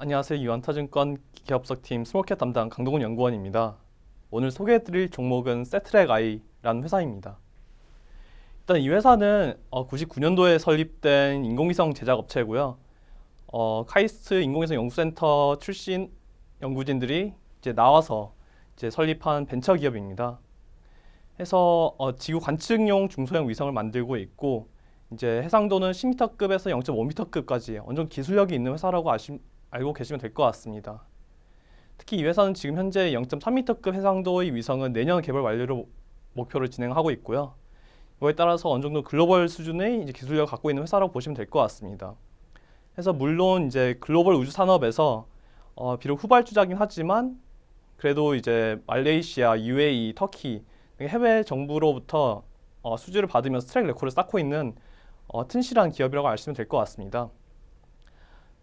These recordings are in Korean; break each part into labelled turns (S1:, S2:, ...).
S1: 안녕하세요. 유한타증권 기업석팀 스몰캣 담당 강동훈 연구원입니다. 오늘 소개해드릴 종목은 세트랙 아이라는 회사입니다. 일단 이 회사는 어, 99년도에 설립된 인공위성 제작 업체고요. 어, 카이스트 인공위성 연구센터 출신 연구진들이 이제 나와서 이제 설립한 벤처 기업입니다. 해서 어, 지구 관측용 중소형 위성을 만들고 있고 이제 해상도는 10m급에서 0.5m급까지 어느 정도 기술력이 있는 회사라고 아시, 알고 계시면 될 것 같습니다. 특히 이 회사는 지금 현재 0.3m급 해상도의 위성은 내년 개발 완료로 목표를 진행하고 있고요. 이거에 따라서 어느 정도 글로벌 수준의 기술력을 갖고 있는 회사라고 보시면 될 것 같습니다. 그래서 물론 이제 글로벌 우주 산업에서 어, 비록 후발주자긴 하지만 그래도 이제 말레이시아, UAE, 터키 등 해외 정부로부터 어, 수주를 받으면서 트랙 레코드를 쌓고 있는 어, 튼실한 기업이라고 아시면 될 것 같습니다.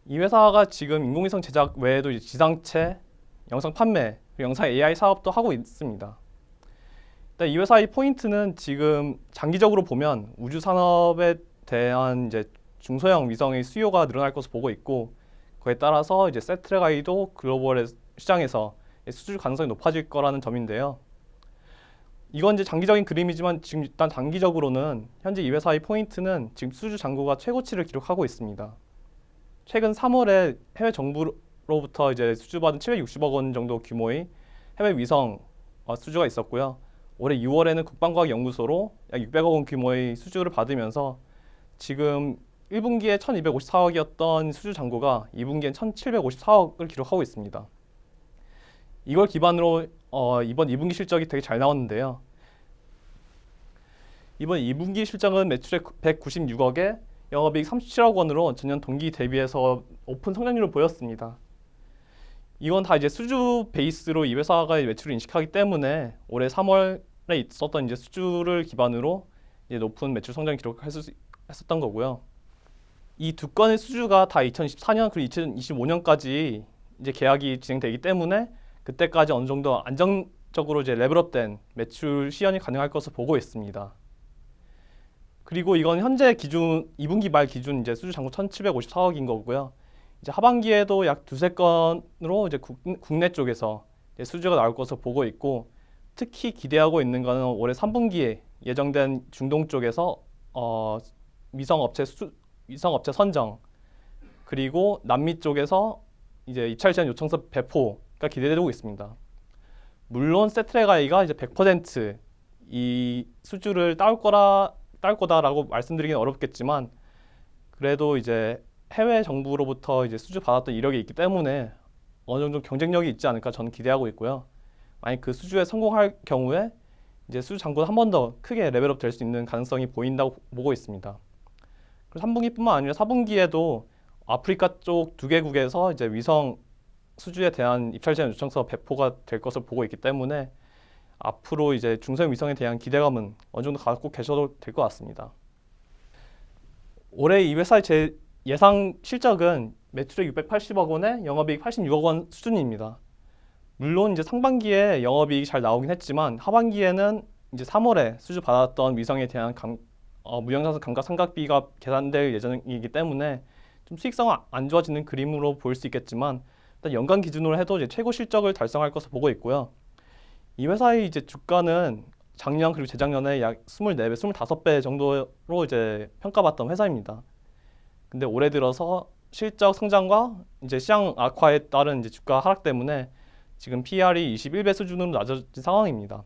S1: 이 회사가 지금 인공위성 제작 외에도 지상체, 영상 판매, 영상 AI 사업도 하고 있습니다. 일단 이 회사의 포인트는 지금 장기적으로 보면 우주 산업에 대한 이제 중소형 위성의 수요가 늘어날 것으로 보고 있고 그에 따라서 이제 세트레가이도 글로벌 시장에서 수주 가능성이 높아질 거라는 점인데요. 이건 이제 장기적인 그림이지만 지금 일단 단기적으로는 현재 이 회사의 포인트는 지금 수주 잔고가 최고치를 기록하고 있습니다. 최근 3월에 해외 정부로부터 이제 수주받은 760억 원 정도 규모의 해외 위성 어, 수주가 있었고요. 올해 6월에는 국방과학연구소로 약 600억 원 규모의 수주를 받으면서 지금 1분기에 1254억이었던 수주 잔고가 2분기엔 1754억을 기록하고 있습니다. 이걸 기반으로 어, 이번 2분기 실적이 되게 잘 나왔는데요. 이번 2분기 실적은 매출액 196억에 영업이익 37억 원으로 전년 동기 대비해서 오픈 성장률을 보였습니다. 이건 다 이제 수주 베이스로 이 회사가 매출을 인식하기 때문에 올해 3월에 있었던 이제 수주를 기반으로 이제 높은 매출 성장 기록을 수 했었던 거고요. 이 두 건의 수주가 다 2024년 그리고 2025년까지 이제 계약이 진행되기 때문에 그때까지 어느 정도 안정적으로 이제 레벨업된 매출 시연이 가능할 것으로 보고 있습니다. 그리고 이건 현재 기준 2분기 말 기준 이제 수주 잔고 1,754억인 거고요. 이제 하반기에도 약 두세 건으로 이제 국, 국내 쪽에서 이제 수주가 나올 것으로 보고 있고 특히 기대하고 있는 거는 올해 3분기에 예정된 중동 쪽에서 어, 위성 업체 수, 위성 업체 선정 그리고 남미 쪽에서 이제 입찰 제한 요청서 배포가 기대되고 있습니다. 물론 세트레가이가 이제 100%이 수주를 따올 거라 딸 거다라고 말씀드리기는 어렵겠지만 그래도 이제 해외 정부로부터 이제 수주 받았던 이력이 있기 때문에 어느 정도 경쟁력이 있지 않을까 저는 기대하고 있고요. 만약 그 수주에 성공할 경우에 이제 수주 장고는 한번 더 크게 레벨업 될 수 있는 가능성이 보인다고 보고 있습니다. 그리고 3분기뿐만 아니라 4분기에도 아프리카 쪽 두 개국에서 이제 위성 수주에 대한 입찰 제한 요청서 배포가 될 것을 보고 있기 때문에 앞으로 이제 중소형 위성에 대한 기대감은 어느 정도 갖고 계셔도 될 것 같습니다. 올해 이 회사의 제 예상 실적은 매출액 680억 원에 영업이익 86억 원 수준입니다. 물론 이제 상반기에 영업이익이 잘 나오긴 했지만 하반기에는 이제 3월에 수주 받았던 위성에 대한 감, 어, 무형자산 감가 상각비가 계산될 예정이기 때문에 좀 수익성은 안 좋아지는 그림으로 보일 수 있겠지만 일단 연간 기준으로 해도 이제 최고 실적을 달성할 것으로 보고 있고요. 이 회사의 이제 주가는 작년 그리고 재작년에 약 24배, 25배 정도로 이제 평가받던 회사입니다. 근데 올해 들어서 실적 성장과 이제 시장 악화에 따른 이제 주가 하락 때문에 지금 PR이 21배 수준으로 낮아진 상황입니다.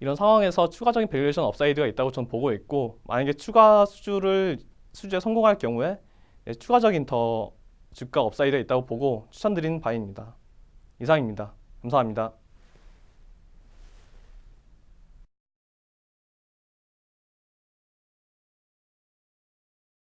S1: 이런 상황에서 추가적인 밸류에이션 업사이드가 있다고 저는 보고 있고 만약에 추가 수주를 수주에 성공할 경우에 추가적인 더 주가 업사이드가 있다고 보고 추천드리는 바입니다. 이상입니다. 감사합니다.